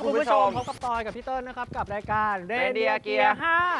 ครับสวัสดีครับคุณผู้ชมคุณผู้ชมพบกับปอยกับพี่เติ้ลนะครับกับรายการ Radio Radio Gear Gear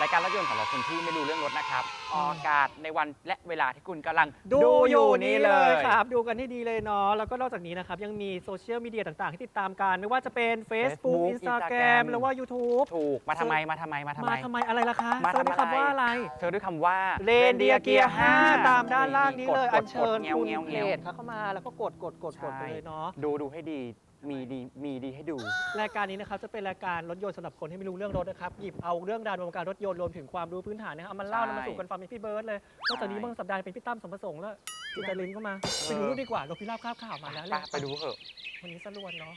รายการรถยนต์สำหรับคนที่ไม่รู้เรื่องรถนะครับออกอากาศในวันและเวลาที่คุณกำลัง5ดูอยู่นี่เลยคครับรับ ดูกันให้ดีเลยเนาะแล้วก็นอกจากนี้นะครับ ยังมีโซเชียลมีเดียต่างๆ ที่ติดตามกัน ไม่ว่าจะเป็น Facebook Facebook Instagram Instagram หรือว่า YouTube ถูก มาทำไมมาทำไมมาทำไมมาทำไมอะไรล่ะคะมาเซิร์ชทำด้วยอะไรคำว่าอะไรเธอด้วยคำว่าเรนเดียเกียร์5ตามด้านล่างนี้เลยกดอัญเชิญกดคุณเงี้ยวเพเงี้ยวจเข้ามาแล้วก็กดกดกดกดไปเลยเนาะดูดูให้ดี มีดีมีดีให้ดู รายการนี้นะครับจะเป็นรายการรถยนต์สำหรับคนที่ไม่รู้เรื่องรถนะครับหยิบเอาเรื่องราวในวงการรถยนต์รวมถึงความรู้พื้นฐานนะครับเอามาเล่าใช่นำมาสู่กันฟังเป็นพี่เบิร์ดเลยนอกจากนี้ใช่เมื่อสัปดาห์เป็นพี่ตั้มสมประสงค์แล้วพี่ตาลินก็มาไปดูดีกว่ารถพิราบข้าวข่าวมาแล้วไปเลยไปดูเถอะวันนี้สรวนเนาะ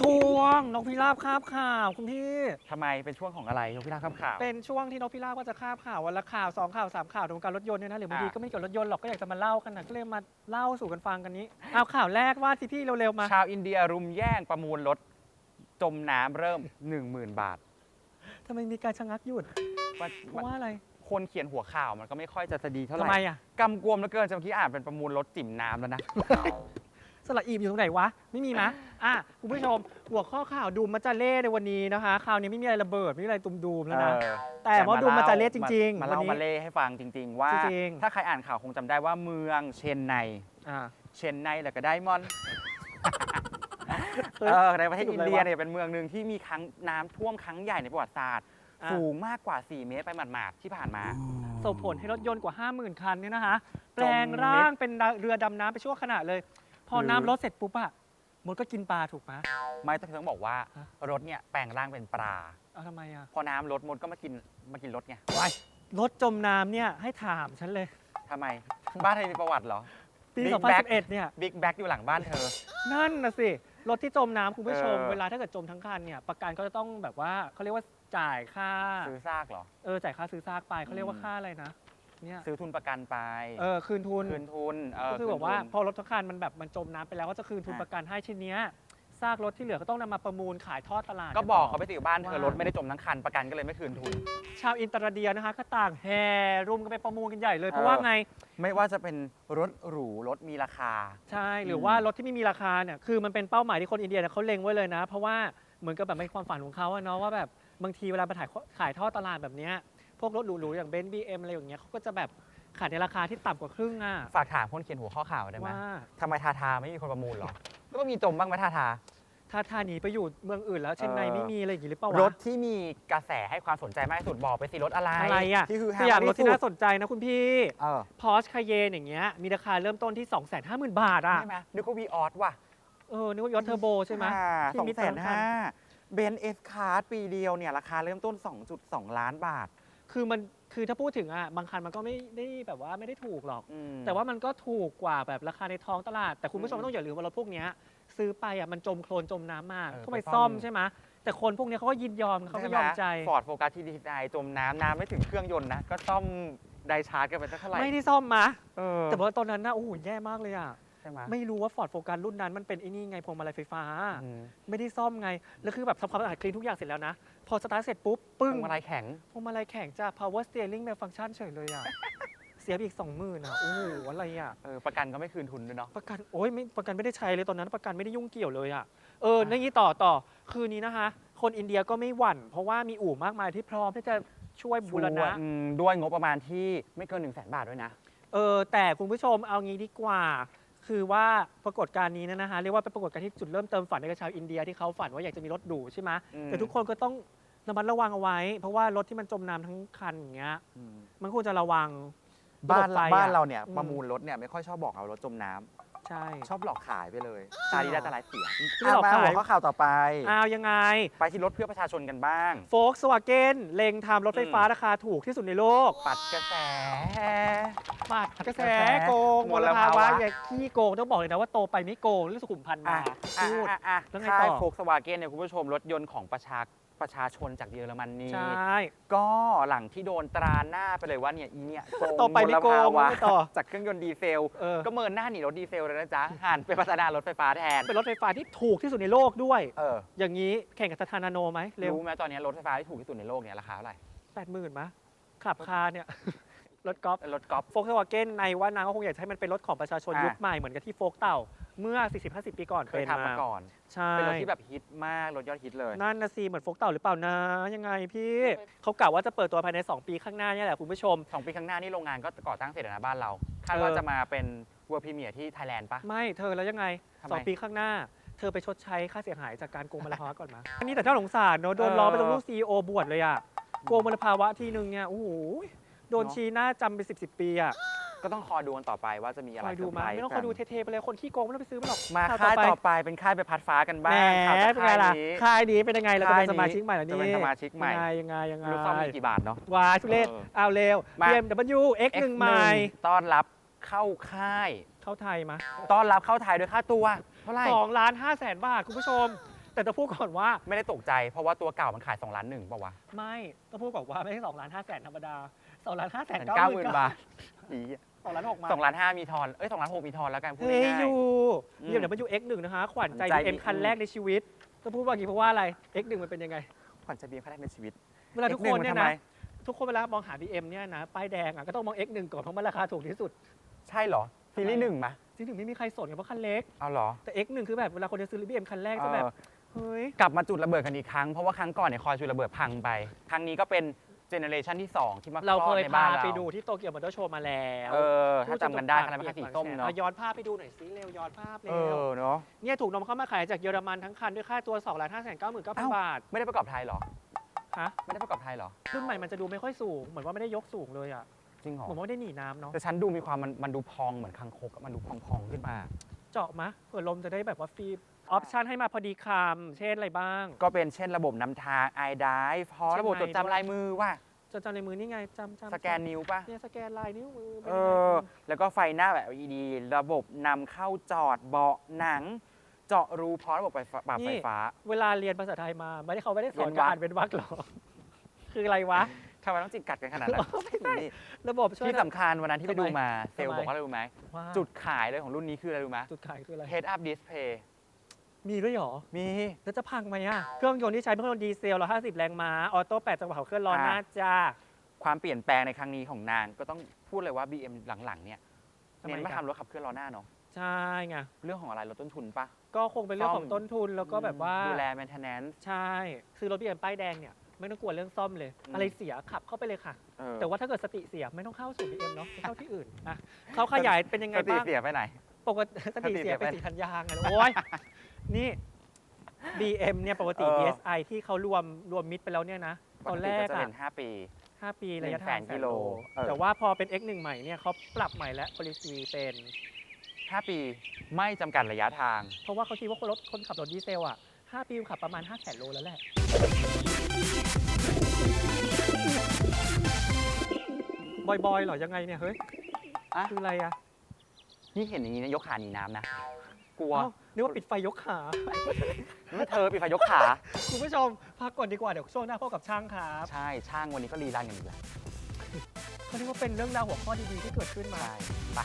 ช่วงนกพิราบคาบข่าวคุณพี่ ทำไมเป็นช่วงของอะไรยกพิราบข้ามข่าว เป็นช่วงที่นกพิราบก็จะคาบข่าววันละข่าวสองข่าวสามข่าวในวงการรถยนต์เนี่ยนะหรือบางทีอะก็ไม่เกี่ยวกับรถยนต์หรอกก็อยากจะมาเล่ากันนะก็เลยมาเล่าสู่กันฟังกันนี้เอาข่าวแรกว่าสิพี่เร็วๆมา ชาวอินเดียรุมแย่งประมูลรถ จมน้ำเริ่ม 10,000 บาททำไมมีการชะงักหยุดว่าเพราะว่าอะไรคนเขียนหัวข่าวมันก็ไม่ค่อยจะดีเท่าไหทำร่ไมอะกำกวมเหลือเกินจนเมื่อกี้อ่านเป็นประมูลรถจิ่มน้ำแล้วนะส ระอีบอยู่ตรงไหนวะ ไม่มีมะอะคุณผู้ชม หัวข้อข่าวดูมมาจาเล่ในวันนี้นะคะข่าวนี้ไม่มีอะไรระเบิด ไม่มีอะไรตุมดูมแล้วนะ เออแต่ว่าดูมาจาเล่จริงมาๆเล่าวันนี้มาเล่ให้ฟังจริง ๆ ว่า จริงๆ ถ้าใครอ่านข่าวคงจำได้ว่าเมืองเชนไน อ่าเชนไนแล้วก็ไดมอนด์เฮ้ยเออในประเทศสรุปอินอะไรเดียวะเนี่ยเป็นเมืองหนึ่งที่มีครั้งน้ำท่วมครั้งใหญ่ในประวัติศาสตร์ อะ สูงมากกว่า 4 เมตรไปหมาดๆที่ผ่านมา ส่งผลให้รถยนต์กว่า 50,000 คันเนี่ยนะคะ แปลงจมมิดร่างเป็นเรือดำน้ำไปชั่วขณะเลย พอหรือน้ำลดเสร็จปุ๊บอะมดก็กินปลาถูกไหม ไม่ต้องต้องบอกว่าฮะ รถเนี่ยแปลงร่างเป็นปลา เอาทำไมอะพอน้ำลดมดก็มากินมากินรถไงรถจมน้ำเนี่ยให้ถามฉันเลย ทำไม บ้านเธอมีประวัติเหรอ ปี Big Bag 2011 เนี่ย บิ๊กแบ็กอยู่หลังบ้านเธอ นั่นนะสิ รถที่จมน้ำคุณผู้ชม เออ เวลาถ้าเกิดจมทั้งคันเนี่ย ประกันก็จะต้องแบบว่าเขาเรียกว่าจ่ายค่า ซื้อซากเหรอ เออ จ่ายค่าซื้อซากไปเขาเรียกว่าอืมค่าอะไรนะ เนี่ยซื้อทุนประกันไปเออคืนทุนคืนทุนเก็คือแบบว่าคืนทุนพอรถทั้งคันมันแบบมันจมน้ำไปแล้วก็จะคืนทุนอะประกันให้ชิ้นเนี้ยซากรถที่เหลือก็ต้องนำมาประมูลขายทอดตลาดก็บอกเขาไปสิบ้านเธอว่ารถไม่ได้จมทั้งคันประกันก็เลยไม่คืนทุน ชาวอินเตอร์เดียนะคะก็ต่างแห่รุมกันไปประมูลกันใหญ่เลยเออเพราะว่าไง ไม่ว่าจะเป็นรถหรูรถมีราคา ใช่หรือมว่ารถที่ไม่มีราคาเนี่ยคือมันเป็นเป้าหมายที่คนอินเดียเนี่ยเขาเล็งไว้เลยนะ เพราะว่าเหมือนกับแบบเป็นความฝันของเขาอะเนาะว่าแบบบางทีเวลาไปถ่ายขายทอดตลาดแบบเนี้ย พวกรถหรูๆอย่างเบนซ์บีเอ็มอะไรอย่างเงี้ยเขาก็จะแบบขายในราคาที่ต่ำกว่าครึ่งอะฝากถามคนเขียนหัวข้อข่าวได้ไหมว่าทำไมทาทาไม่มีคนประมูลเหรอก็ต้องมีจมบ้างไหมทาทา ถ้าท่าหนีไปอยู่เมืองอื่นแล้วเช่นในเออไม่มีอะไรอย่างงี้หรือเปล่าวะ รถที่มีกระแสให้ความสนใจมากที่สุดบอกไปสิรถอะไรอะไรอะที่คือตัวอย่างรถที่สุดน่าสนใจนะคุณพี่เออพอร์ชคาเยนอย่างเงี้ยมีราคาเริ่มต้นที่ 250,000 บาทอะใช่ไหมนึกว่าวีออสว่ะเออนึกว่ายอดเทอร์โบใช่ไหมที่สองมีแสเตินมคันห้าเบนเอสคาร์ปีเดียวเนี่ยราคาเริ่มต้น 2.2 ล้านบาท คือมันคือถ้าพูดถึงอะบางคันมันก็ไม่ได้แบบว่าไม่ได้ถูกหรอก อืม แต่ว่ามันก็ถูกกว่าแบบราคาในท้องตลาด แต่คุณผู้ชมอืมต้องอย่าลืมว่ารถพวกเนี้ยซื้อไปอะมันจมโคลนจมน้ำมาเออต้องไปไปซ่ซ่ออมม ใช่ไหมแต่คนพวกเนี้ยเขาก็ยินยอมเขาก็ยอมใจ ฟอร์ดโฟกัสที่ดีไซน์จมน้ำน้ำไม่ถึงเครื่องยนต์นะ ก็ซ่อมไดชาร์จกันไปสักเท่าไหร่ไม่ได้ซ่อมมา เออแต่ว่าตอนนั้นนะโอ้โหแย่มากเลยอะ ใช่ไหมไม่รู้ว่าฟอร์ดโฟกัสรุ่นนั้นมันเป็นไอ้นี่ไงพวงมาลัยไฟฟ้า อืมไม่ได้ซ่อมไง แล้วคือแบบทำความสะอาดคลีนทุกอย่างเสร็จแล้วนะ พอสตาร์ทเสร็จปุ๊บ ปึ้งพวงมาลัยแข็ง พวงมาลัยแข็งจ้า power steering malfunction เฉยเลยอะ เสียไปอีกสองหมื่นอะ โอ้โหอะไรอะ เออ ประกันก็ไม่คืนทุนด้วยเนาะ ประกันโอ้ยไม่ประกันไม่ได้ใช้เลยตอนนั้นประกันไม่ได้ยุ่งเกี่ยวเลยอะเออนี่งี้ต่อต่อคืนนี้นะคะ คนอินเดียก็ไม่หวั่น เพราะว่ามีอู่มากมายที่พร้อมที่จะช่วยบูรณะอืมด้วยงบประมาณที่ไม่เกิน1นึ่งแสนบาทด้วยนะ เออแต่คุณผู้ชมเอางี้ดีกว่า คือว่าปรากฏการณ์นี้เนยนะคะเรียกว่าเป็นปรากฏการณ์ที่จุดเริ่มเติมฝันในกับชาวอินเดียที่เขาฝันว่าอยากจะมีรถหรูใช่ไหมอืม แต่ทุกคนก็ต้องระมัดระวังเอาไว้ เพราะว่ารถที่มันจมน้ำทั้งคันอย่างเงี้ยอืมมันควรจะระวังบ้านระบบไฟบ้านอะเราเนี่ยอืม ประมูลรถเนี่ยไม่ค่อยชอบบอกเอารถจมน้ำ ใช่ ชอบหลอกขายไปเลยตาดีได้ตาลายเสียไม่หลอกมาขาย หัวข้อข่าวต่อไป อ้าวยังไง ไปที่รถเพื่อประชาชนกันบ้าง โฟกสวาเกนเล็งทำรถไฟฟ้าราคาถูกที่สุดในโลก ปัดกระแส ปัดกระแสกระแสโกงมมลลภาภาวะะอย่าขี้โกงต้องบอกเลยนะว่าโตไปไม่โกงเรื่องสุขุมพันธ์อะมาอะพูดอะอะแล้วไงค่ายต่อโฟกสวาเกนเนี่ยคุณผู้ชมรถยนต์ของประชา ประชาชนจากเยอรมนี ใช่ ก็หลังที่โดนตราหน้าไปเลยว่าเนี่ยอีเนี่ยโกงต่อไปไม่โกงมลภาวะไม่ต่อจากเครื่องยนต์ดีเซล เออ ก็เมินหน้าหนีรถดีเซลเลยนะจ๊ะหันไปพัฒนารถไฟฟ้าแทนเป็นรถไฟฟ้าที่ถูกที่สุดในโลกด้วย เอออย่างนี้แข่งกับสถานาโนไหมเร็วรู้ไหมตอนนี้รถไฟฟ้าที่ถูกที่สุดในโลกเนี่ยราคาเท่าไหร่แปดหมื่นมะขับคาร์เนี่ย รถกอล์ฟรถกอล์ฟโฟกสวาเกนในว่านางก็คงอยากจะให้มันเป็นรถของประชาชนอะ ยุคใหม่เหมือนกับที่โฟกเต่าเมื่อ 40-50 ปีก่อนเคยเป็นทำมาก่อน ใช่เป็นรถที่แบบฮิตมาก รถยอดฮิตเลย นั่นนะซีเหมือนโฟกเต่าหรือเปล่านะ ยังไงพี่เขากล่าวว่าจะเปิดตัวภายใน 2 ปีข้างหน้าเนี่ยแหละคุณผู้ชม สองปีข้างหน้านี่โรงงานก็ก่อตั้งเสร็จแล้วนะบ้านเรา คาดว่าเออ จะมาเป็นเวอร์พรีเมียร์ที่ไทยแลนด์ปะ ไม่เธอแล้วยังไงทำไมสองปีข้างหน้า เธอไปชดใช้ค่าเสียหายจากการโกงมลภาวะก่อนมา อันนี้แต่ถ้าสงสารเนอะโดนล้อไปตรงลูกซีโอบวชเลยอะโกงมลภาวะทีนึงเนี่ยโอ้โห โดนชี้หน้าจำไปสิบสิบปีอะก็ต้องคอยดูกันต่อไปว่าจะมีอะไรคอยดูมาเซร์พรส์ไม่ต้องคอยดูเทๆไปเลยคนขี้โกงไม่ต้องไปซื้อมันหรอกมาข่วค่ายไปต่อไปเป็นค่ายไปพัดฟ้ากันแหมบ้างข่าวจากเป็นไงล่ะนี้ ค่ายนี้เป็นยังไงเราจะเป็นค่ายนี้สมาชิกใหม่แล้วนี่จะเป็นสมาชิกใหม่ ยังไงยังไงรู้ยังซ่อมไงมีกี่บาทเนาะ วายทุเรศเออเอาเร็ว มา BMW X1 ใหม่ ต้อนรับเข้าค่าย เข้าไทยมาต้อนรับเข้าไทยด้วยค่าตัวเท่าไหร่ สองล้านห้าแสนบาทคุณผู้ชม แต่ต้องพูดก่อนว่า ไม่ได้ตกใจเพราะว่าตัวเก่ามันขาย2ล้านหนึ่งป่าวะ ไม่ต้องพูดก่อนว่าไม่ใช่สองล้านห้าแสนธรรมดา สองล้านห้าแสนเก้าเก้าหหมื่มื่นนบาบาททอีสองล้านหกมาสองล้านห้ามีทอน เอ้ยสองล้านหกมีทอนแล้วกันพูดเฮ้ยง่ายอยู่อืมเดี๋ยว BMW X1 นะคะ ขวัญใจ ขวัญใจ BM คันแรกในชีวิตต้องพูดว่าอย่างนี้เพราะว่าอะไร X1 มันเป็นยังไง ๆขวัญใจเบียร์ครั้งแรกในชีวิตเวลาทุกคนเนี่ย X1 มัทำนะไมทุกคนเวลามองหา BM เนี่ยนะ ป้ายแดงอะก็ต้องมอง X1 ก่อนเพราะมันราคาถูกที่สุด ใช่เหรอซีรีส์หนึ่งมะจริงๆไม่มีใครสนกันเพราะคันเล็ก เอาเหรอ แต่ X1 คือแบบเวลาคนจะซื้อ BM คันแรกจะแบบเออเฮ้ย กลับมาจุดระเบิดกันอีกครั้ง เพราะว่าครั้งก่อนเนี่ยคอยจุดระเบิดพังไป ครั้งนี้ก็เป็น เจเนเรชันที่ 2 ที่มาเราคลเคอดยในพาบ้านเราไปดูที่โตเกียวมอเตอร์โชว์มาแล้วเออถ้าจำกันได้คันนั้นเป็นคันสีส้มเนาะอ่ย้อนภาพไปดูหน่อยสิเร็วย้อนภาพเอเร็วอเนาะเนี่ยถูกนำเข้ามาขายจากเยอรมันทั้งคันด้วยค่าตัว2ล้าน5 9 9 0 0เอ้า0บาท ไม่ได้ประกอบไทยเหรอฮะไม่ได้ประกอบไทยเหรอรุ่นใหม่มันจะดูไม่ค่อยสูงเหมือนว่าไม่ได้ยกสูงเลยอะจริงเหรอเหมือนว่าไม่ได้หนีน้ำเนาะแต่ฉันดูมีความมันมันดูพองเหมือนคังคกอะมันดูพองๆขึ้นมา เจาะมะเผื่อลมจะได้แบบว่าฟรี ออปชันให้มาพอดีคำเช่นอะไรบ้าง ก็เป็นเช่นระบบนำทาง i d i v e พอใช่ไหมระบบจดจำลายมือว่าจะจำในมือนี่ไงจำจำสแกนนิ้วป่ะ เนี่ยสแกนลายนิ้วมือเป็นเอยังไงอ แล้วก็ไฟหน้าแบบ LED ระบบนำเข้าจอดเบาะหนัง เจาะรูพร้อมระบบไฟฟ้าปรับไฟฟ้า เวลาเรียนภาษาไทยมา ไม่ได้เขาไม่ได้สอนเว้นวรรค การอ่านเป็นวรรคหรอ คืออะไรวะ ทำไมต้องจิกกัดกันขนาดนั้นไม่ใช่นี่ระบบช่วย ที่สำคัญวันนั้นที่ไปดูมาทำไมเซลล์บอกว่าอะไรรู้ไหม ว่าจุดขายเลยของรุ่นนี้คืออะไรรู้ไหม จุดขายคืออะไร Head Up Display มีด้วยเหรอ มี แล้วจะพังไหมอะ เครื่องยนต์ที่ใช้เป็นเครื่องยนต์ดีเซล 150 แรงม้า ออโต้ 8 จังหวะขับเคลื่อนล้อหน้าจ้า ความเปลี่ยนแปลงในครั้งนี้ของนางก็ต้องพูดเลยว่า BM หลังๆ เนี่ยทำไมเน้นมาครับ ทำรถขับเคลื่อนล้อหน้าเนาะใช่ไง เรื่องของอะไรลดต้นทุนปะก็คงเป็นเรื่องของซ่อมต้นทุนแล้วก็แบบว่า ดูแล maintenance ใช่ คือรถ BM ป้ายแดงเนี่ย ไม่ต้องกลัวเรื่องซ่อมเลยอืมอะไรเสียขับเข้าไปเลยค่ะ เออแต่ว่าถ้าเกิดสติเสียไม่ต้องเข้าศูนย์ BM เนาะไปเข้าที่อื่นอะเขาขยายเป็นยังไงสติบ้าง เสียไปไหน ปกติสติเสียเป็นสติเสียไปสีธัญญาไงโอ้ย นี่ BM เนี่ยปกติ เออ DSi ที่เขารวมรวมมิตรไปแล้วเนี่ยนะ ตอนแรกปติจะอะเป็น5 ปี 5 ปีระยะทาง100,000แสกินโลโลเออ แต่ว่าพอเป็น X1 ใหม่เนี่ยเขาปรับใหม่แล้ว policy เป็น 5 ปีไม่จำกัดระยะทาง เพราะว่าเขาคิดว่าคนรถคนขับรถดีเซลอะ 5 ปีขับประมาณ 5 0 0 0 0 0โลแล้วแหละ บอย ๆ เหรอยังไงเนี่ย เฮ้ยอะคืออะไรอะ นี่เห็นอย่างนี้นะยกขาหนีน้ำนะ กลัวเอ้านึกว่าปิดไฟยกขานี่เธอปิดไฟยกขา คุณผู้ชมพักก่อนดีกว่าเดี๋ยวช่วงหน้าพบกับช่างครับใช่ ช่างวันนี้ก็รีรันกันอีกแล้วเขาเรียกว่าเป็นเรื่องราวหัวข้อดีๆที่เกิดขึ้นมา ใช่ไป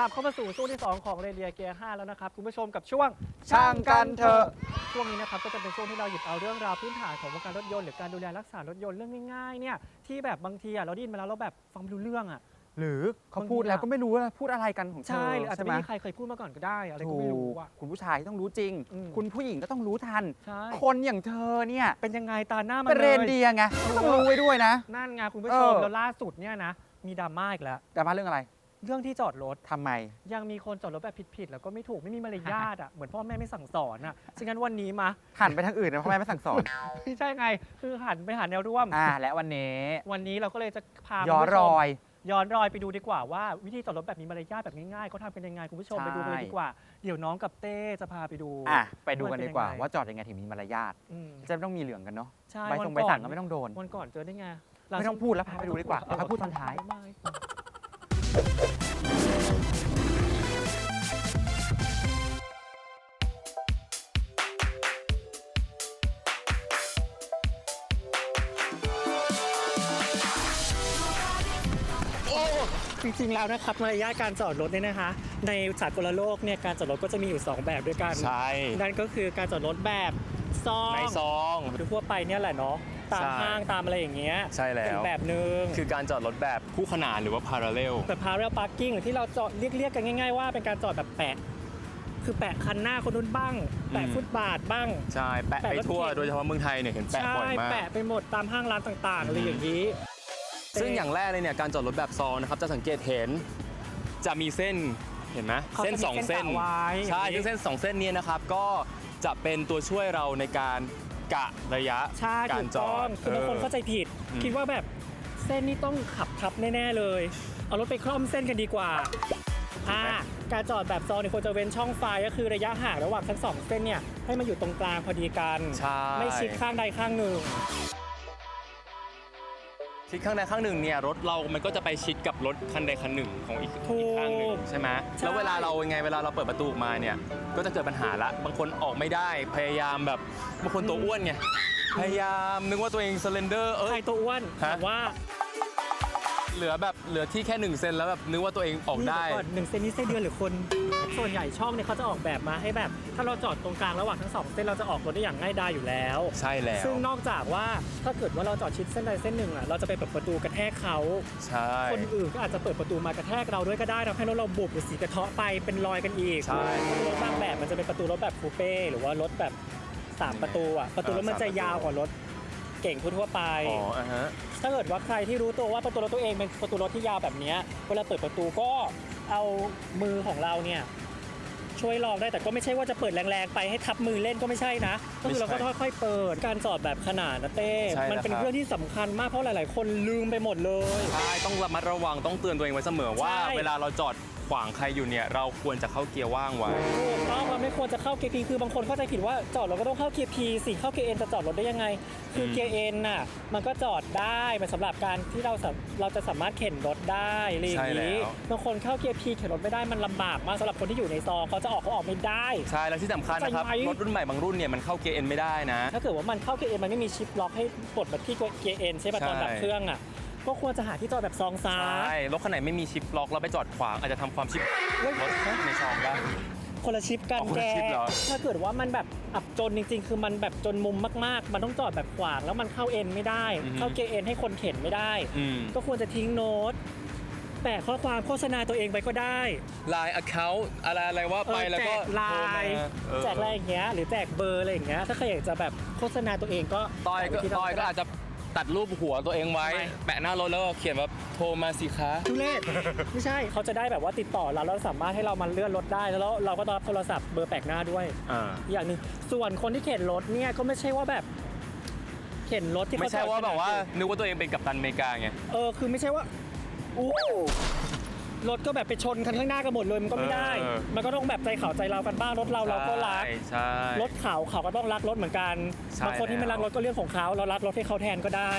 ลับเข้ามาสู่ช่วงที่ 2 ของเรเดียเกียร์ 5 แล้วนะครับ คุณผู้ชมกับช่วงช่างกันเถอะ ช่วงนี้นะครับก็จะเป็นช่วงที่เราหยิบเอาเรื่องราวพื้นฐานของวงการรถยนต์หรือการดูแลรักษารถยนต์เรื่องง่ายๆเนี่ยที่แบบบางทีอะเราได้ยินมาแล้วเราแบบฟังไม่รู้เรื่องอะหรือเขาพูดแล้วก็ไม่รู้ว่าพูดอะไรกันของเธอใช่หรืออาจจะใช่ไหไม่มมีใครเคยพูดมาก่อนก็ได้อะไรก็ถูไม่รู้กอะคุณผู้ชายต้องรู้จริงอืมคุณผู้หญิงก็ต้องรู้ทันใช่คนอย่างเธอเนี่ยเป็นยังไงตาหน้ามันเป็นเรนลยเดียร์ไงก็ต้องรู้ไว้ด้วยนะนั่นไงคุณผู้ชมเออแล้วล่าสุดเนี่ยนะมีดราม่าอีกแล้วแต่มาเรื่องอะไร เรื่องที่จอดรถ ทำไม ยังมีคนจอดรถแบบผิดๆแล้วก็ไม่ถูกไม่มีมารยาทอะ เหมือนพ่อแม่ไม่สั่งสอนอะฉะนั้นวันนี้มา หันไปทางอื่นนะพ่อแม่ไม่สั่งสอน ไม่ใช่ไง คือหันไปหาแนวร่วม อ่า และวันนี้วันนี้เราก็เลยจะพาย้อนคุณผู้ชรมอย ย้อนรอยไปดูดีกว่าว่าวิธีจอดรถแบบมีมารยาทแบบง่ายๆเขาทำเป็นยังไงคุณผู้ชมใช่ ไปดูกันเลยดีกว่า เดี๋ยวน้องกับเต้จะพาไปดูอะไปดูกันดีกว่ามันเป็นยังไงว่าจอดยังไงถึงมีมารยาท อืมจะไม่ต้องมีเหลืองกันเนาะ ใช่ใบวัส่งนใบก่อนสั่งก็ไม่ต้องโดน วันก่อนเจอได้ไงไม่ต้องพูดแล้วพาไปดูดีกว่าพาพูดตอนท้ายไม่ ริงๆแล้วนะครับมารยาทการจอดรถเนี่ยนะคะ ในสากลโลกเนี่ยการจอดรถก็จะมีอยู่ 2 แบบด้วยกันใช่ นั่นก็คือการจอดรถแบบซองในซองหรือทั่วไปเนี่ยแหละเนาะตามใช่ห้างตามอะไรอย่างเงี้ยใช่แล้วอีกแบบหนึ่งคือการจอดรถแบบคู่ขนานหรือว่า parallel แบบ parallel parking หรือที่เราจอดเรียกเรียกกันง่าย ๆ ว่าเป็นการจอดแบบแปะ คือแปะคันหน้าคนนู้นบ้าง แปะอืม ฟุตบาทบ้าง ใช่ แปะแปะไปรถทั่วเข็น โดยเฉพาะเมืองไทยเนี่ยเห็นแปะใช่บ่อยมาก แปะไปหมดตามห้างร้านต่างๆอะไรอย่างนี้ ซึ่งอย่างแรกเลยเนี่ยการจอดรถแบบซองนะครับจะสังเกตเห็นจะมีเส้นเห็นไหมเขาเส้นจะมีสองเส้เส้นนกะไว้ใช่อย่างนี้ ซึ่งเส้นสองเส้นนี้นะครับก็จะเป็นตัวช่วยเราในการกะระยะใช่กาถูรกจต้อองดคือบางคนเออเข้าใจผิดอืมคิดว่าแบบเส้นนี้ต้องขับทับแน่ๆเลย เอารถไปคล่อมเส้นกันดีกว่าอ่าการจอดแบบซองเนี่ยควรจะเว้นช่องไฟก็คือระยะห่างระหว่างทั้งสองเส้นเนี่ยให้มันอยู่ตรงกลางพอดีกัน ใช่ ไม่ชิดข้างใดข้างหนึ่ง ชิดข้างใดข้างหนึ่งเนี่ยรถเรามันก็จะไปชิดกับรถคันใดคันหนึ่งของอีกถูอีกกข้างหนึ่งใช่ไหมใช่ แล้วเวลาเรายังไงเวลาเราเปิดประตูออกมาเนี่ยก็จะเกิดปัญหาละบางคนออกไม่ได้พยายามแบบบางคนตัวอ้วนไงพยายามนึกว่าตัวเองสเลนเดอร์เอใคอรตัวอ้วนฮะ แต่ว่า เหลือแบบเหลือที่แค่หนึ่งเซนแล้วแบบนึกว่าตัวเองออกได้ นี่เยวก่อนหนึ่งเส้นนี้เส้นเดือนหรือคน ส่วนใหญ่ช่องเนี่ยเขาจะออกแบบมาให้แบบ ถ้าเราจอดตรงกลางระหว่างทั้งสองเส้นเราจะออกรถได้อย่างง่ายดายอยู่แล้ว ใช่แล้วซึ่งนอกจากว่าถ้าเกิดว่าเราจอดชิดเส้นใดเส้นหนึ่งอะเราจะไปเปิดประตูกระแทกเขาใช่ คนอื่นก็อาจจะเปิดประตูมากระแทกเราด้วยก็ได้ทำให้รถเราบุบหรือสีกระเทาะไปเป็นรอยกันอีกใช่ รถบางแบบมันจะเป็นประตูรถแบบคูเป้หรือว่ารถแบบสามประตูอะประตูรถมันจะยาวกว่ารถเก่งทั่วๆไป อ๋ออะฮะ ถ้าเกิดว่าใครที่รู้ตัวว่าประตูรถตัวเองเป็นประตูรถที่ยาวแบบเนี้ยเวลาเปิดประตูก็เอามือของเราเนี่ยช่วยลองได้แต่ก็ไม่ใช่ว่าจะเปิดแรงๆไปให้ทับมือเล่นก็ไม่ใช่นะก็คือเราก็ค่อยๆเปิดการจอดแบบขนาดนะเต้ใช่มันเป็นแล้วครับเรื่องที่สำคัญมากเพราะหลาย ๆ คนลืมไปหมดเลยใช่ต้องระมัดระวังต้องเตือนตัวเองไว้เสมอว่าใช่เวลาเราจอด ขวางใครอยู่เนี่ยเราควรจะเข้าเกียร์ว่างไว้ถูกต้องเราไม่ควรจะเข้าเกียร์พีคือบางคนเข้าใจผิดว่าจอดเราก็ต้องเข้าเกียร์พีสิเข้าเกียร์เอ็นจะจอดรถได้ยังไง คือมเกียร์เอ็นน่ะมันก็จอดได้มันสำหรับการที่เราสาเราจะสามารถเข็นรถได้อะไรอย่างนี้บางคนเข้าเกียร์พีเข็นรถไม่ได้มันลำบากมากสำหรับคนที่อยู่ในซองเขาจะออกเขาออกไม่ได้ใช่แล้วที่สำคัญนะครับใจไหมรถรุ่นใหม่บางรุ่นเนี่ยมันเข้าเกียร์เอ็นไม่ได้นะ ถ้าเกิดว่ามันเข้าเกียร์เอ็นมันไม่มีชิปล็อกให้ปลดแบบที่เกียร์เอ็นใช่ป่ะใช่ตอนดับเครื่องอะ ก็ควรจะหาที่จอดแบบซองซ้าใช่รถคันไหนไม่มีชิปล็อกแล้วไปจอดขวางอาจจะทำความชิปรถในซองได้ คนละชิปกันอ๋อคนแกละชิปเหรอ ถ้าเกิดว่ามันแบบอับจนจริง ๆ คือมันแบบจนมุมมากๆ มันต้องจอดแบบขวางแล้วมันเข้าเอ็นไม่ได้ เข้าเกียร์เอ็นให้คนเข็นไม่ได้ อืม ก็ควรจะทิ้งโน้ตแปะข้อความโฆษณาตัวเองไปก็ได้ไลน์ account อะไรอะไรว่าไปเออแล้วก็แจกไลโทรมาน์เออแจกอะไรอย่างเงี้ยหรือแจกเบอร์อะไรอย่างเงี้ยถ้าใครอยากจะแบบโฆษณาตัวเองก็ต้อยก็แปะไว้ที่ต้อยก็อาจจะ ตัดรูปหัวตัวเองไว้ทำไมแปะหน้ารถแล้วก็เขียนว่าโทรมาสิคะทุเรศไม่ใช่เขาจะได้แบบว่าติดต่อเราแล้วสามารถให้เรามาเลื่อนรถได้แล้วเราก็ต้องรับโทรศัพท์เบอร์แปลกหน้าด้วยอ่าอย่างหนึ่งส่วนคนที่เข็นรถเนี่ยก็ไม่ใช่ว่าแบบเข็นรถที่เขไม่ใช่ว่าจอดแบบว่าขนดอยู่นึกว่าตัวเองเป็นกัปตันอเมริกาไงเออคือไม่ใช่ว่าอู้ รถก็แบบไปชนคันข้างหน้ากันหมดเลยมันก็ไม่ได้ เออ มันก็ต้องแบบใจเขาใจเรากันบ้างรถเราเราก็รัก ใช่ใช่ รถเขาเขาก็ต้องรักรถเหมือนกันใช่บางคนที่ไม่รักรถก็เรื่องของเขาเรารักรถให้เขาแทนก็ได้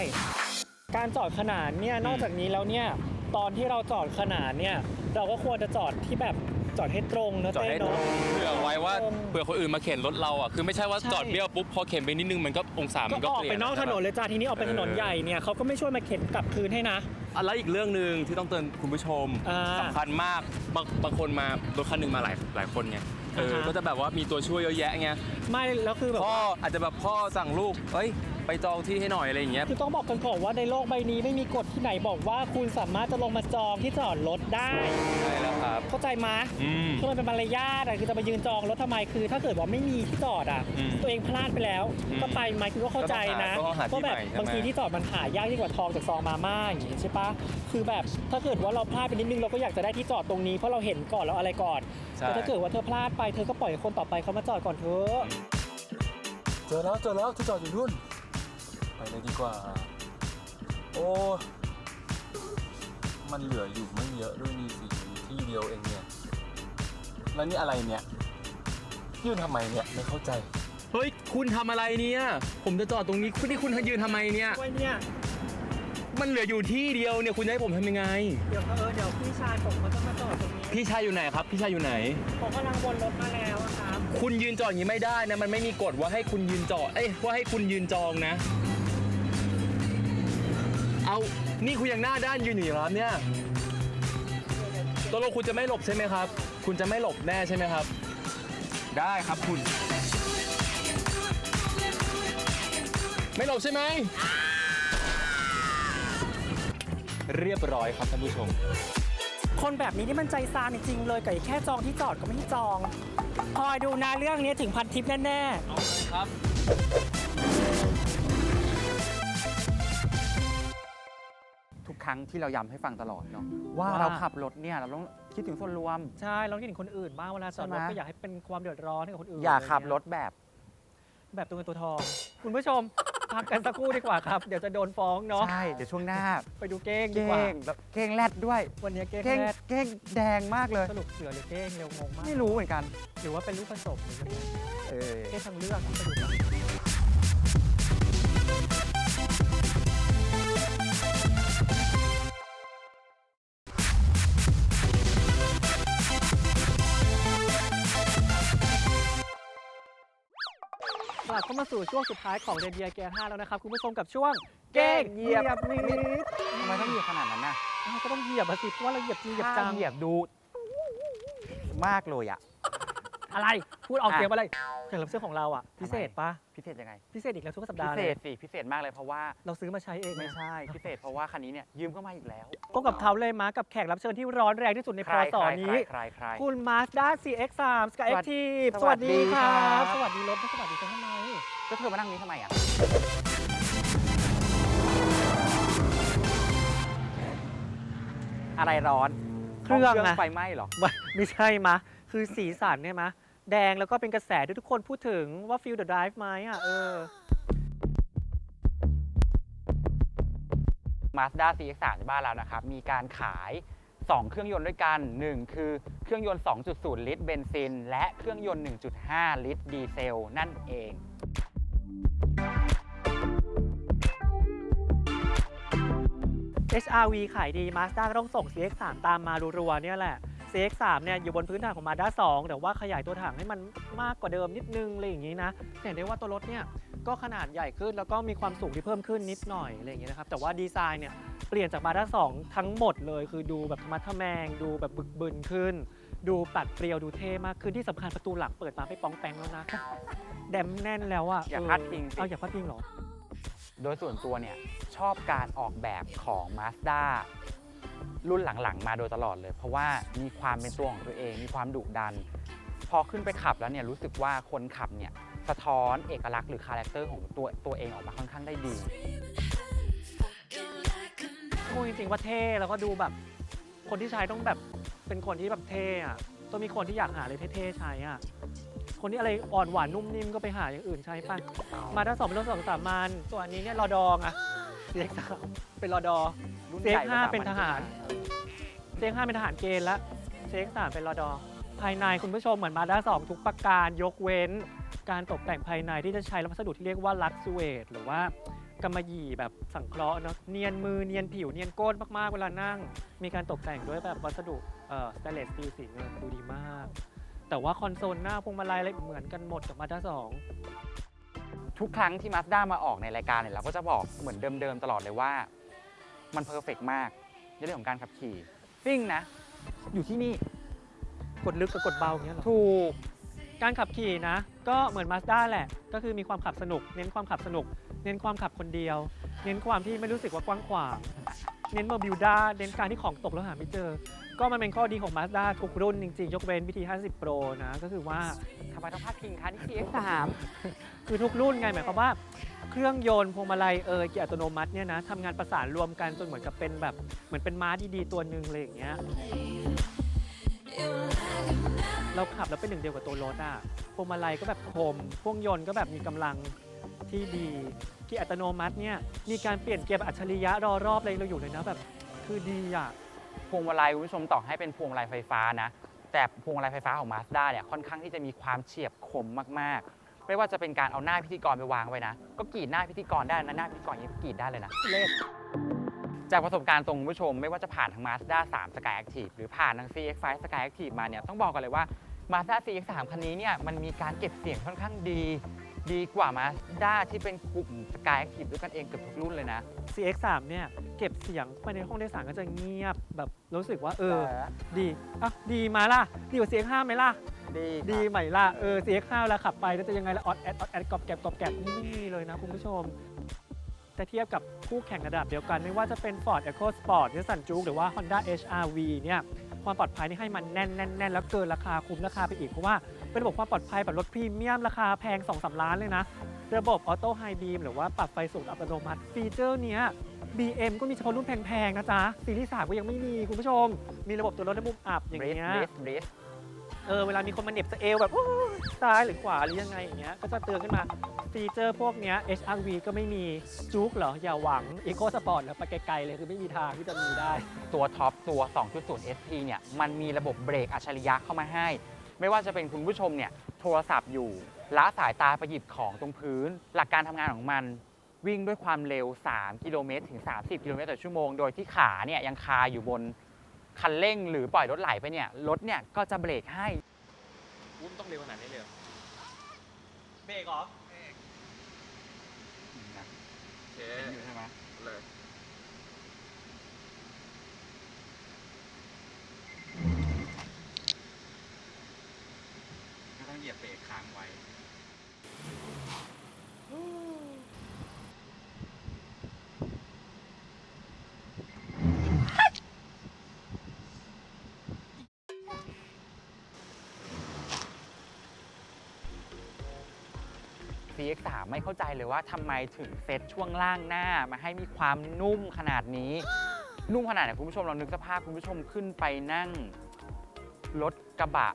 การจอดขนานเนี่ยนอกจากนี้แล้วเนี่ยตอนที่เราจอดขนานเนี่ยเราก็ควรจะจอดที่แบบ จอดให้ตรงเนอะจอดเต้ให้เนาะเผื่อไว้ว่าตรง เผื่อคนอื่นมาเข็นรถเราอะคือไม่ใช่ว่าใช่จอดเบี้ยวปุ๊บพอเข็นไปนิดนึงมันก็องศาก็มันก็ออกเปลี่ยนไปนอกถนนเลยจ้าทีนี้ออกไปถนนเออใหญ่เนี่ยเขาก็ไม่ช่วยมาเข็นกลับคืนให้นะ อะแล้วอีกเรื่องหนึ่งที่ต้องเตือนคุณผู้ชมอ่าสำคัญมากบางบางคนมารถคันหนึ่งมาหลายหลายคนไงเอออ่าฮะ ก็จะแบบว่ามีตัวช่วยเยอะแยะไง ไม่แล้วคือแบบพ่อว่าอาจจะแบบพ่อสั่งลูก เอ้ย ไปจองที่ให้หน่อยอะไรอย่างเงี้ย คือต้องบอกกันก่อนว่าในโลกใบนี้ไม่มีกฎที่ไหนบอกว่าคุณสามารถจะลงมาจองที่จอดรถได้ ใช่แล้วครับ เข้าใจไหมอืมคือมันเป็นมารยาทอะคือจะไปยืนจองรถทำไมคือ ถ้าเกิดว่าไม่มีที่จอดอะอืมตัวเองพลาดไปแล้วอืมก็ไปไหมคือก็เข้าใจนะก็ต้องหาก็ต้องหาที่ว่าแบบใหม่ใช่ไหม บางทีที่จอดมันหายากยิ่งกว่าทองจากซองมาม่าอย่างงี้ใช่ปะคือแบบถ้าเกิดว่าเราพลาดไปนิดนึงเราก็อยากจะได้ที่จอดตรงนี้เพราะเราเห็นก่อนแล้วอะไรก่อนใช่ แต่ถ้าเกิดว่าเธอพลาดไปเธอก็ปล่อยให้คนต่อไปเขามาจอดก่อนเถอะ เจอแล้วเจอแล้วที่จอดอยู่นู่น ไปเลยดีกว่า โอ้ มันเหลืออยู่ไม่เยอะด้วยนี่สิมีที่เดียวเองเนี่ย แล้วนี่อะไรเนี่ย ยื่นทำไมเนี่ยไม่เข้าใจ เฮ้ย คุณทำอะไรเนี่ย ผมจะจอดตรงนี้ คุณที่คุณยืนทำไมเนี่ย ไว้เนี่ยมันเหลืออยู่ที่เดียวเนี่ย คุณจะให้ผมทำยังไง เดี๋ยวเออเดี๋ยวพี่ชายผมเขาจะมาจอดตรงนี้ พี่ชายอยู่ไหนครับ พี่ชายอยู่ไหน ผมกำลังวนรถมาแล้วอะครับ คุณยืนจอดอย่างนี้ไม่ได้นะ มันไม่มีกฎว่าให้คุณยืนจอด เอ้ย ว่าให้คุณยืนจองนะ เอานี่คุณยังหน้าด้านยืนอยู่แล้วเนี่ยตกลงคุณจะไม่หลบใช่ไหมครับ คุณจะไม่หลบแน่ใช่ไหมครับ ได้ครับคุณ ไม่หลบใช่ไหม เรียบร้อยครับท่านผู้ชม คนแบบนี้นี่มันใจซามจริงๆเลยกับไอ้แค่จองที่จอดก็ไม่ให้จอง คอยดูนะเรื่องนี้ถึงพันทิปแน่เอาเลยครับ รั้งที่เราย้ำให้ฟังตลอดเนาะว่า เราขับรถเนี่ยเราต้องคิดถึงส่วนรวมๆใช่เราคิดถึงคนอื่นบ้างเวลาจอดรถใช่ไหม ก็อยากให้เป็นความเดือดร้อนให้กับคนอื่นอย่าขับะไเงี้รถแบบ แบบตัวเงินตัวทอง คุณผู้ชม พักกันสักครู่ดีกว่าครับ เดี๋ยวจะโดนฟ้องเนาะใช่ เดี๋ยวช่วงหน้าไปดูเก้งดีเก้กว่า งแบบเก้งแรดด้วย วันนี้เก้งเก้งแรดเก้งแดงมากเลย สรุปเสือหรือเก้งเร็วงงมาก ไม่รู้เหมือนกัน หรือว่าเป็นลูกผสมหรือยังไงเออ เก้งทางเลือกไปดูกัน สู่ช่วงสุดท้ายของเรนเดียเกียร์5แล้วนะครับ คุณผู้ชมกับช่วงเก้งเหยียบนิดทำไมต้องเหยียบขนาดนั้นน่ะอ้าวก็ต้องเหยียบอะสิเพราะว่าเราเหยียบจริงเหยียบจัถ้างเหยียบดู มากเลยอะอะไรพูดออกอะเสียงมาเลยแขกรับเสื้อของเราอะพิเศษปะพิเศษยังไง พิเศษอีกแล้วทุกสัปพิดาห์เศเลยษสิพิเศษมากเลยเพราะว่าเราซื้อมาใช้เองไม่นะใช่พิเศษเพราะว่าคันนี้เนี่ยยืมเข้ามาอีกแล้วก็กับเขาเลยมากับแขกรับเชิญที่ร้อนแรงที่สุดในใคพรอสอใครนี้ ใครใครคุณ Mazda CX-3 Sky สวัส Active สวัสดีครัครับ บ สวัสดีรถไม่สวัสดีกันทำไม ก็เธอมานั่งนี้ทำไมอะ อะไรร้อนเครื่องห้อะ ไฟไหม้เหรอ ไม่ไม่ใช่มะ คือสีสันเนี่ยมะ แดงแล้วก็เป็นกระแสที่ทุกคนพูดถึงว่า Feel the Drive ไหมอะเออ Mazda CX-3 ในบ้านเรานะครับ มีการขาย 2 เครื่องยนต์ด้วยกัน 1 คือเครื่องยนต์ 2.0 ลิตรเบนซิน และเครื่องยนต์ 1.5 ลิตรดีเซล นั่นเอง HRV ขายดี Mazda ก็ต้องส่ง CX-3 ตามมารัวๆเนี่ยแหละ CX-3 เนี่ยอยู่บนพื้นฐานของ Mazda 2 แต่ว่าขยายตัวถังให้มันมากกว่าเดิมนิดนึงอะไรอย่างนี้นะเห็นได้ว่าตัวรถเนี่ยก็ขนาดใหญ่ขึ้นแล้วก็มีความสูงที่เพิ่มขึ้นนิดหน่อยอะไรอย่างนี้นะครับแต่ว่าดีไซน์เนี่ยเปลี่ยนจาก Mazda 2 ทั้งหมดเลยคือดูแบบธรรมะทะแมง ดูแบบบึกบึนขึ้น ดูปัดเปรียวดูเท่มากขึ้นที่สำคัญประตูหลังเปิดมาไม่ป้องแปงแล้วนะแดมแน่นแล้วอะอย่าพลาดพิงสิ เอาอย่าพลาดพิงเหรอ โดยส่วนตัวเนี่ยชอบการออกแบบของ Mazda รุ่นหลังๆ มาโดยตลอดเลย เพราะว่ามีความเป็นตัวของตัวเอง มีความดุดัน พอขึ้นไปขับแล้วเนี่ยรู้สึกว่าคนขับเนี่ยสะท้อนเอกลักษณ์หรือคาแรคเตอร์ของตัวตัวเองออกมาค่อนข้างได้ดีพูดจริงๆว่าเท่แล้วก็ดูแบบ คนที่ใช้ต้องแบบเป็นคนที่แบบเท่อะต้องมีคนที่อยากหาอะไรเท่ๆใช้อะ คนที่อะไรอ่อนหวานนุ่มนิ่มก็ไปหาอย่างอื่นใช้ไปมาถ้าสองเป็นรถสองสามัญส่วนอันนี้เนี่ยรอดองอะเซ็กสามเป็นรอดอ รุ่นเซ็ใหกญ่ห้ากว่เป็นทหาร เซ็กห้าเป็นทหารเกณฑ์แล้วเซ็กสามเป็นรอดอ ภายในคุณผู้ชมเหมือนมาด้าสองทุกประการยกเว้น การตกแต่งภายในที่จะใช้วัสดุที่เรียกว่าลักซูเอตหรือว่ากำมะหยี่แบบสังเคราะห์เนาะเนียนมือเนียนผิวเนียนก้นมากๆเวลานั่ง มีการตกแต่งด้วยแบบวัสดุเอ่อสเตนเลสสตีลสีเงินดูดีมาก แต่ว่าคอนโซลหน้าพวงมาลัยอะไรเหมือนกันหมดกับมาด้าสองทุกครั้งที่ Mazda มาออกในรายการเนี่ยเราก็จะบอกเหมือนเดิมๆตลอดเลยว่า มันเพอร์เฟกมากในเรื่องของการขับขี่ซิ่งนะ อยู่ที่นี่กดลึกกับกดเบาอย่างเงี้ยเหรอถูกการขับขี่นะ ก็เหมือน Mazda แหละ ก็คือมีความขับสนุก เน้นความขับสนุก เน้นความขับคนเดียว เน้นความที่ไม่รู้สึกว่ากว้างขวาง เน้นโมบิลด้าเน้นการที่ของตกแล้วหาไม่เจอ ก็มันเป็นข้อดีของ Mazda ทุกรุ่นจริงๆ ยกเว้น BT 50 Pro นะ ก็คือว่า ทำไมต้องพาดพิงคะนี่ CX3 คือทุกรุ่นไงหมายความว่าเครื่องยนต์พวงมาลัยเออเกียร์อัตโนมัติเนี่ยนะทำงานประสานรวมกันจนเหมือนกับเป็นแบบเหมือนเป็นม้าดีๆตัวหนึ่งเลยอย่างเงี้ยเราขับแล้วเป็นหนึ่งเดียวกับตัวรถอะพวงมาลัยก็แบบคมพวงยนต์ก็แบบมีกำลังที่ดีเกียร์อัตโนมัติเนี่ยมีการเปลี่ยนเกียร์แบบอัจฉริยะรอรอบอะไรเราอยู่เลยนะแบบคือดีอะ พวงมาลัยคุณผู้ชมต่อให้เป็นพวงมาลัยไฟฟ้านะ แต่พวงมาลัยไฟฟ้าของ Mazda เนี่ยค่อนข้างที่จะมีความเฉียบคมมากๆ ไม่ว่าจะเป็นการเอาหน้าพิธีกรไปวางไว้นะ ก็กรีดหน้าพิธีกรได้นะหน้าพิธีกรยังกรีดได้เลยนะเล่จากประสบการณ์ตรงคุณผู้ชม ไม่ว่าจะผ่านทาง Mazda 3 Sky Active หรือผ่านทาง CX5 Sky Active มาเนี่ยต้องบอกกันเลยว่า Mazda CX3 คันนี้เนี่ยมันมีการเก็บเสียงค่อนข้างดี ดีกว่า Mazda ที่เป็นกลุ่ม Sky Active ด้วยกันเองเกือบทุกรุ่นเลยนะ CX3 เนี่ยเก็บเสียงไปในห้องโดยสารก็จะเงียบแบบรู้สึกว่าเออ ดีอะดีมาล่ะ ดีกว่า CX5 ไหมล่ะ ดีดีไหมล่ะเออ CX5 แล้วขับไปแล้วจะยังไงล่ะออดแอดออดแอดกรอบแกรบกรอบแกรบนี่ไม่มีเลยนะคุณผู้ชมแต่เทียบกับคู่แข่งระดับเดียวกัน ไม่ว่าจะเป็น Ford EcoSport Nissan Juke หรือว่า Honda HR-V เนี่ยความปลอดภัยนี่ให้มันแน่นแน่นแน่นแล้วเกินราคาคุ้มราคาไปอีกเพราะว่า เป็นระบบความปลอดภัยแบบรถพรีเมียมราคาแพง 2-3 ล้านเลยนะ ระบบออโต้ไฮบีมหรือว่าปรับไฟสูงอัตโนมัติ ฟีเจอร์เนี้ย BM ก็มีเฉพาะรุ่นแพง ๆ นะจ๊ะ ซีรีส์3ก็ยังไม่มีคุณผู้ชม มีระบบตัวรถและมุมอับอย่างบริสเงี้ยบริสบริสเออเวลามีคนมาเหน็บสะเอวแบบโอ้ยซ้ายหรือขวาหรือยังไงอย่างเงี้ยก็จะเตือนขึ้นมาฟีเจอร์พวกเนี้ย HRV ก็ไม่มีจุกเหรอ อย่าหวัง Eco Sport แล้วไปไกลๆเลยคือไม่มีทางที่จะมีได้ ตัวท็อปตัว 2.0 SP เนี่ย มันมีระบบเบรกอัจฉริยะเข้ามาให้ ไม่ว่าจะเป็นคุณผู้ชมเนี่ยโทรศัพท์อยู่ละสายตาไปหยิบของตรงพื้น หลักการทำงานของมันวิ่งด้วยความเร็ว 3 กิโลเมตรถึง 30 กิโลเมตรต่อชั่วโมง โดยที่ขาเนี่ยยังคาอยู่บนคันเร่งหรือปล่อยรถไหลไปเนี่ยรถเนี่ยก็จะเบรกให้วุ้นต้องเร็วขนาดนี้เลยเบรกเหรอเค อยู่ใช่ไหม เลย ก็ ต้องเหยีเบรกค้าไม่เข้าใจเลยว่าทำไมถึงเซตช่วงล่างหน้ามาให้มีความนุ่มขนาดนี้ นุ่มขนาดไหนคุณผู้ชมลองนึกสภาพคุณผู้ชมขึ้นไปนั่ง รถกระบะ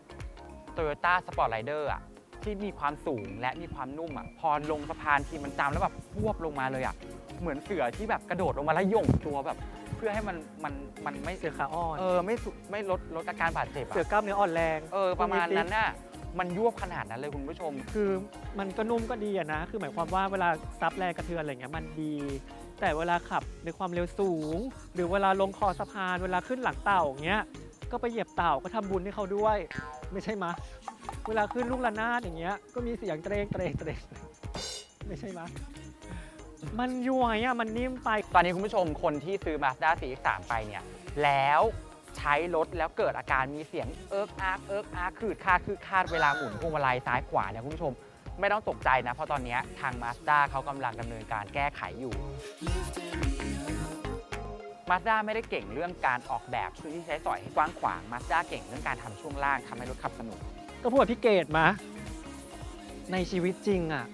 Toyota Sport Rider อะ ที่มีความสูงและมีความนุ่มอะพอลงสะพานทีมันจำแล้วแบบพวบลงมาเลยอะเหมือนเสือที่แบบกระโดดลงมาแล้วหย่งตัวแบบ เพื่อให้มันมันมันไม่เสือขาอ่อน เออไม่สุไม่ลดลดอาการบาดเจ็บเสืออะกล้ามเนื้ออ่อนแรงเออประมาณนั้นน่ะมันยวบขนาดนั้นเลยคุณผู้ชม คือมันก็นุ่มก็ดีอะนะ คือหมายความว่าเวลาซับแรงกระเทือนอะไรเงี้ยมันดี แต่เวลาขับในความเร็วสูง หรือเวลาลงคอสะพาน เวลาขึ้นหลังเต่าอย่างเงี้ย ก็ไปเหยียบเต่าก็ทำบุญให้เขาด้วย ไม่ใช่มะ เวลาขึ้นลูกระนาดอย่างเงี้ย ก็มีเสียงเตรงเตรงเตรงไม่ใช่มะมันย้วยอะ มันนิ่มไป ตอนนี้คุณผู้ชมคนที่ซื้อ Mazda CX-3 ไปเนี่ย แล้วใช้รถแล้วเกิดอาการมีเสียงเอิร์กอาร์กเอิร์กอาร์กขืดคาดคือคาดเวลาหมุนพวงมาลัยซ้ายขวาเนี่ยคุณผู้ชมไม่ต้องตกใจนะ เพราะตอนนี้ทาง Mazda เขากำลังดำเนินการแก้ไขอยู่ Mazda ไม่ได้เก่งเรื่องการออกแบบพื้นที่ใช้สอยให้กว้างขวาง Mazda เก่งเรื่องการทำช่วงล่างทำให้รถขับสนุก ก็พูดกับพี่เกดมา ในชีวิตจริงอะ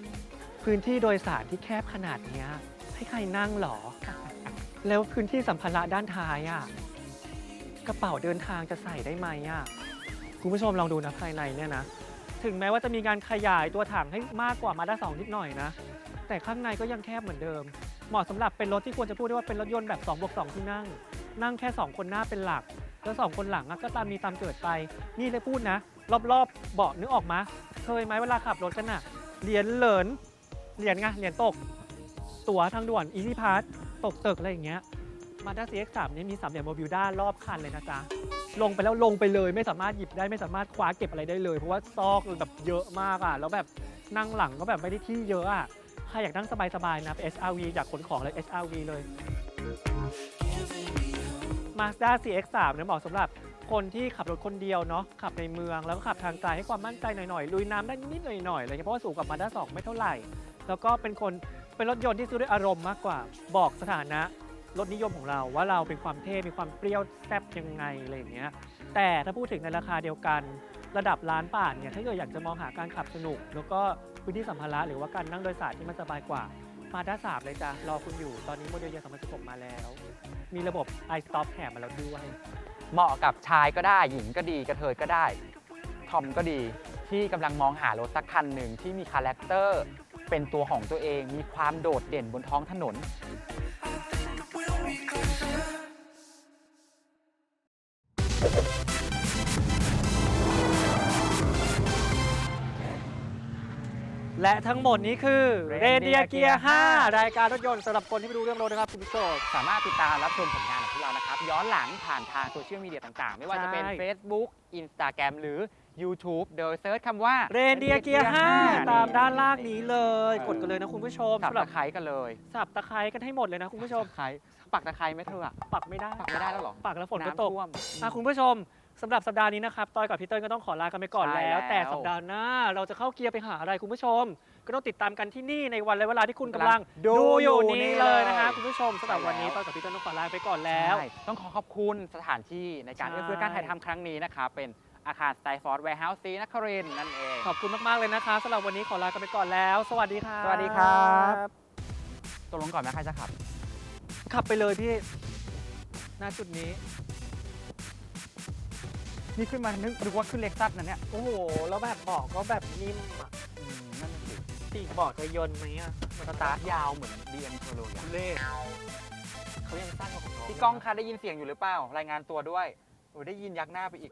พื้นที่โดยสารที่แคบขนาดเนี้ยให้ใครนั่งหรอ แล้วพื้นที่สัมภาระด้านท้ายอะกระเป๋าเดินทางจะใส่ได้ไหมอะคุณผู้ชมลองดูนะภายในเนี่ยนะ ถึงแม้ว่าจะมีการขยายตัวถังให้มากกว่ามาด้าสองนิดหน่อยนะ แต่ข้างในก็ยังแคบเหมือนเดิม เหมาะสำหรับเป็นรถที่ควรจะพูดได้ว่าเป็นรถยนต์แบบ2บวก2ที่นั่ง นั่งแค่ 2 คนหน้าเป็นหลัก แล้ว 2 คนหลังอะก็ตามมีตามเกิดไป นี่เลยพูดนะ รอบๆเบาะนึกออกมาเคยไหมเวลาขับรถกันอะเหรียญเหรินเหรียญไงเหรียญตก ตั๋วทางด่วน Easy Pass ตกตึกอะไรอย่างเงี้ยมาด้า CX3 เนี่ยมีสามเหลี่ยมโมบิลด้ารอบคันเลยนะจ๊ะ ลงไปแล้วลงไปเลยไม่สามารถหยิบได้ไม่สามารถคว้าเก็บอะไรได้เลย เพราะว่าซอกแบบเยอะมากอะแล้วแบบนั่งหลังก็แบบไม่ได้ที่เยอะอะใครอยากนั่งสบายๆนะ SRV อยากขนของเลย SRV เลย Mazda CX3 เนี่ยเหมาะสำหรับ คนที่ขับรถคนเดียวเนาะขับในเมืองแล้วก็ขับทางไกลให้ความมั่นใจหน่อยๆลุยน้ำได้นิดๆหน่อยๆอะไรเงี้ยเพราะว่าสูงกว่า Mazda 2ไม่เท่าไหร่ แล้วก็เป็นคนเป็นรถยนต์ที่ซื้อด้วยอารมณ์มากกว่า บอกสถานะรถนิยมของเราว่าเราเป็นความเท่มีความเปรี้ยวแซ่บยังไงอะไรอย่างเงี้ยแต่ถ้าพูดถึงในราคาเดียวกัน ระดับล้านบาทเนี่ยถ้าเกิดอยากจะมองหาการขับสนุก แล้วก็พื้นที่สัมภาระหรือว่าการนั่งโดยสารที่มันสบายกว่ามาด้าสามเลยจ้ะรอคุณอยู่ตอนนี้โมเดลเยียร์2016มาแล้ว มีระบบ iStop แถมมาแล้วด้วย เหมาะกับชายก็ได้ หญิงก็ดีกระเทยก็ได้ทอมก็ดีที่กำลังมองหารถสักคันหนึ่งที่มีคาแรคเตอร์เป็นตัวของตัวเองมีความโดดเด่นบนท้องถนน และทั้งหมดนี้คือ Reindeer Reindeer Gear Gear 5รายการรถยนต์สำหรับคนที่ไม่รู้เรื่องรถนะครับคุณผู้ชม สามารถติดตามรับชมผลงานของพวกเรานะครับ ย้อนหลังผ่านทางโซเชียลมีเดียต่างๆ ไม่ว่าจะเป็น ใช่ Facebook Instagram หรือ YouTube โดยเซิร์ชคำว่า Reindeer Gear 5 ตามด้านล่างนี้เลย กดกันเลยนะคุณผู้ชมสับสำหรัตะบไคร้กันเลยสับตะไคร้กันให้หมดเลยนะคุณผู้ชมไคร้ปักตะไคร้ไหมเธออะปักไม่ได้ปักไม่ได้แล้วเหรอปักแล้วฝนก็ำตกท่วม อะคุณผู้ชม สำหรับสัปดาห์นี้นะครับตอยกับพี่เติ้ลก็ต้องขอลากันไปก่อนใช่แล้วแล้วแต่สัปดาห์หน้า เราจะเข้าเกียร์ไปหาอะไรคุณผู้ชม ก็ต้องติดตามกันที่นี่ในวันและเวลาที่คุณกำลังดูดูอยู่อยู่นี้นี่เลยเลยนะคะคุณผู้ชมสำหรับใช่วันนี้แล้วตอยกับพี่เติ้ลต้องขอลาไปก่อนแล้ว ใช่ต้องขอขอบคุณสถานที่ในการใช่ เอื้อเฟื้อการถ่ายทำครั้งนี้นะครับเป็นอาคารสไตฟอร์ดแวร์เฮาส์ซีนครินทร์นั่นเอง ขอบคุณมากๆเลยนะคะสำหรับวันนี้ขอลากันไปก่อนแล้ว สวัสดีค่ะสวัสดีครับ ตกลงก่อนนะใครจะขับ ขับไปเลยพี่หน้าจุดนี้ นี่ขึ้นมานึกนึกว่าขึ้นเล็กซัสนะเนี่ยโอ้โห แล้วแบบเบอกก็แบบนิ่มอะอืมนั่นน่ะสิปีกเบอกจะยนต์ไหมอะสตาร์ทยาวเหมือน BM เทอร์โลอะเล่เขายังสั้นกว่าของน้องพี่ก้องคะได้ยินเสียงอยู่หรือเปล่า รายงานตัวด้วยโอ้ยได้ยินยักหน้าไปอีก